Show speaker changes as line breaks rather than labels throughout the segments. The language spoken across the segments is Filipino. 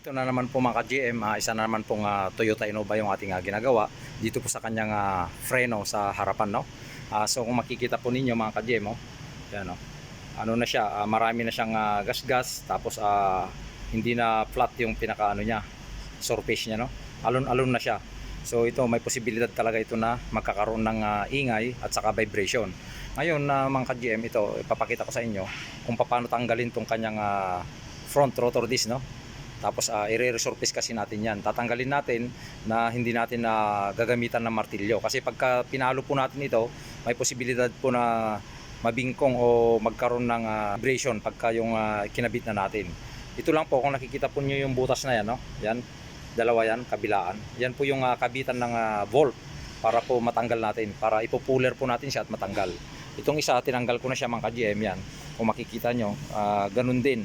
Ito na naman po mga ka-GM, ah, isa na naman pong ah, Toyota Innova yung ating ah, ginagawa dito po sa kanyang ah, freno sa harapan no. Ah, so kung makikita po ninyo mga ka-GM oh, yan oh. Ano na siya, ah, marami na siyang ah, gas-gas tapos ah, hindi na flat yung pinaka ano niya, surface niya no. Alon-alon na siya. So ito may posibilidad talaga ito na magkakaroon ng ah, ingay at saka vibration. Ngayon na mga ka-GM ito, ipapakita ko sa inyo kung paano tanggalin tong kanyang ah, front rotor disc no. Tapos uh, i-resurface kasi natin yan. Tatanggalin natin na hindi natin na gagamitan ng martilyo. Kasi pagka pinalo po natin ito, may posibilidad po na mabingkong o magkaroon ng ah, vibration pagka yung ah, kinabit na natin. Ito lang po kung nakikita po nyo yung butas na yan, no? Yan, dalawa yan, kabilaan. Yan po yung ah, kabitan ng ah, volt para po matanggal natin, para ipopuller po natin siya at matanggal. Itong isa, tinanggal ko na siya mga ka-GM yan. Kung makikita nyo, ah, ganun din.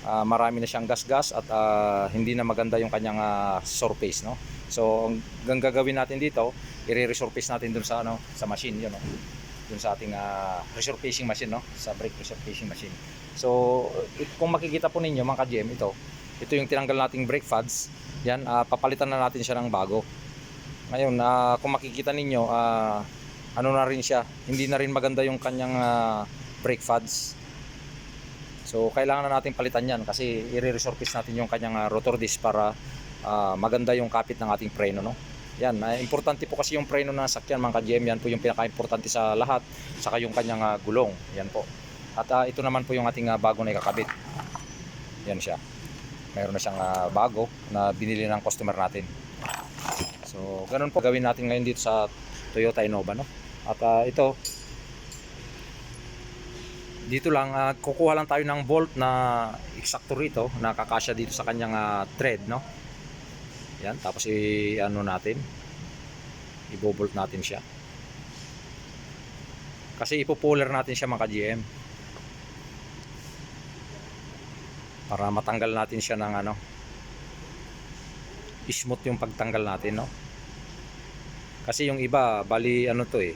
Ah, marami na siyang gas-gas at ah, hindi na maganda yung kanyang ah, surface no. So ang gagawin natin dito, i-resurface natin dun sa ano sa machine 'yun no. Dun sa ating ah, resurfacing machine no, sa brake resurfacing machine. So it- kung makikita po ninyo mga ka-GM ito, ito yung tinanggal nating brake pads. Yan, ah, papalitan na natin siya ng bago. Ngayon, ah, kung makikita ninyo, ah, ano na rin siya, hindi na rin maganda yung kanyang ah, brake pads. So kailangan na natin palitan yan kasi i-resurface natin yung kanyang ah, rotor disc para ah, maganda yung kapit ng ating preno no. Yan, ah, importante po kasi yung preno ng sakyan mga ka-GM, yan po yung pinaka-importante sa lahat, saka yung kanyang ah, gulong, yan po. At ah, ito naman po yung ating ah, bago na ikakabit. Yan siya. Mayroon na siyang ah, bago na binili ng customer natin. So, ganun po gawin natin ngayon dito sa Toyota Innova no. At ah, ito dito lang ah, kukuha lang tayo ng bolt na eksakto rito na kakasya dito sa kanyang ah, thread no? Yan tapos i ano natin. Ibobolt natin siya. Kasi ipopuller natin siya mga GM para matanggal natin siya ng ano smooth yung pagtanggal natin no? Kasi yung iba bali ano to eh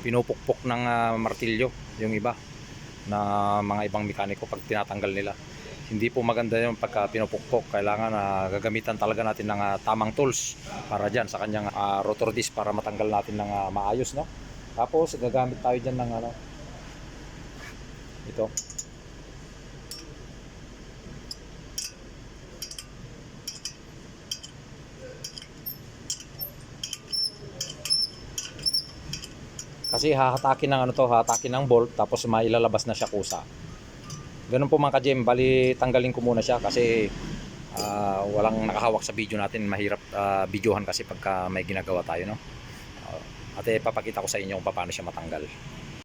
pinupukpok ng ah, martilyo yung iba na mga ibang mekaniko pag tinatanggal nila. Hindi po maganda yung pagka pinupukpok. Kailangan na gagamitan talaga natin ng ah, tamang tools para dyan sa kanyang ah, rotor disc para matanggal natin ng ah, maayos. No? Tapos gagamit tayo dyan ng ano, ito. Kasi hahatakin ng ano to, hahatakin ng bolt tapos mailalabas na siya kusa. Ganun po mga ka-gem, bali tanggalin ko muna siya kasi ah, walang nakahawak sa video natin, mahirap ah, videohan kasi pagka may ginagawa tayo, no. Ah, at eh, papakita ko sa inyo kung paano siya matanggal.